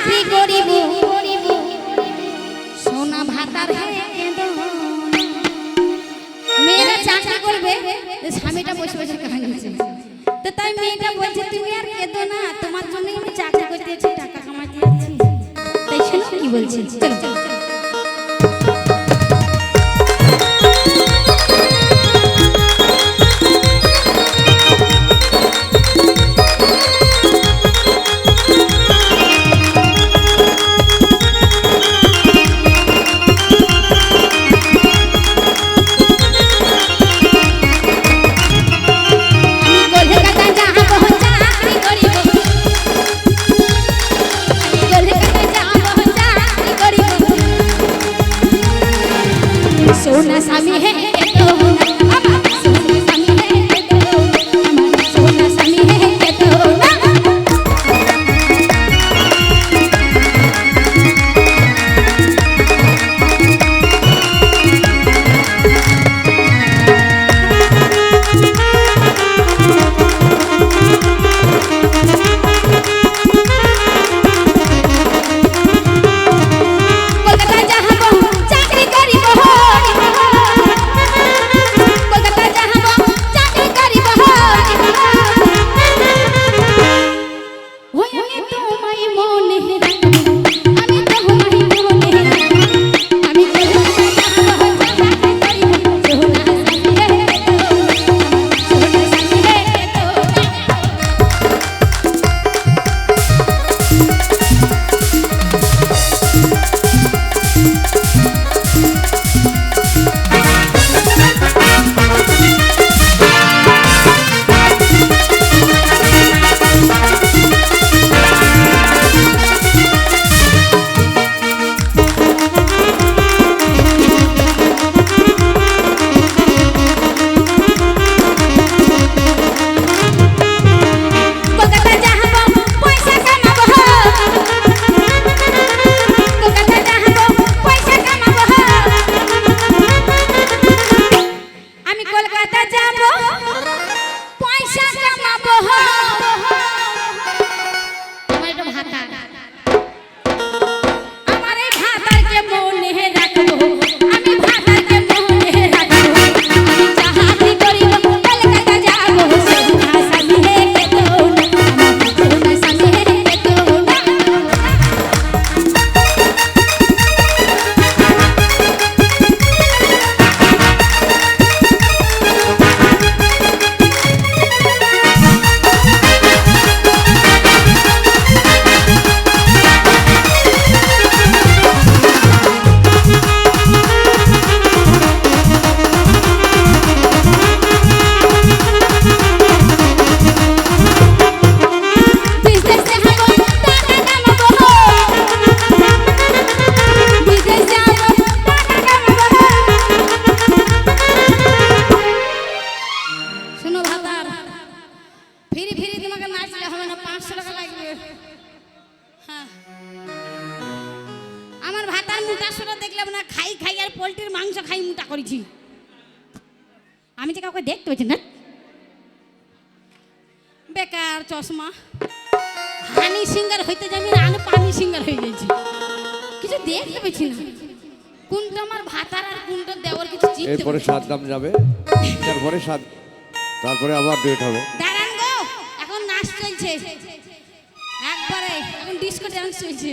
চাকরি করিব সোনা ভাতার মেয়েরা চাকরি করবে স্বামীটা বসে বসে কাঁদছে তো তাই মেয়েটা বলছে, তুমি আর কেঁদো না, তোমার জন্যই আমি চাকরি করতে টাকা কামাতে তাই কি বলছি? চলো চলো। ফিরি ফিরি তোমাকে নাচলে হবে না পাঁচশো টাকা লাগবে। হ্যাঁ। আমার ভাতার মোটা সোটা দেখলাম না খাই খাই আর পোলট্রির মাংস খাই মোটা করেছি। আমি যে কাউকে দেখতে পাচ্ছি না। বেকার চশমা। হানি সিঙ্গার হইতে যাবি না আমি পানি সিঙ্গার হয়ে গেছি। কিছু দেখতে পেয়েছি না। কোনটা আমার ভাতার আর কোনটা দেওয়ার কিছু এরপরে সাত দাম যাবে। তারপরে সাত তারপরে আবার ডেট হবে। একবারে এখন ডিসকো ডান্স চলছে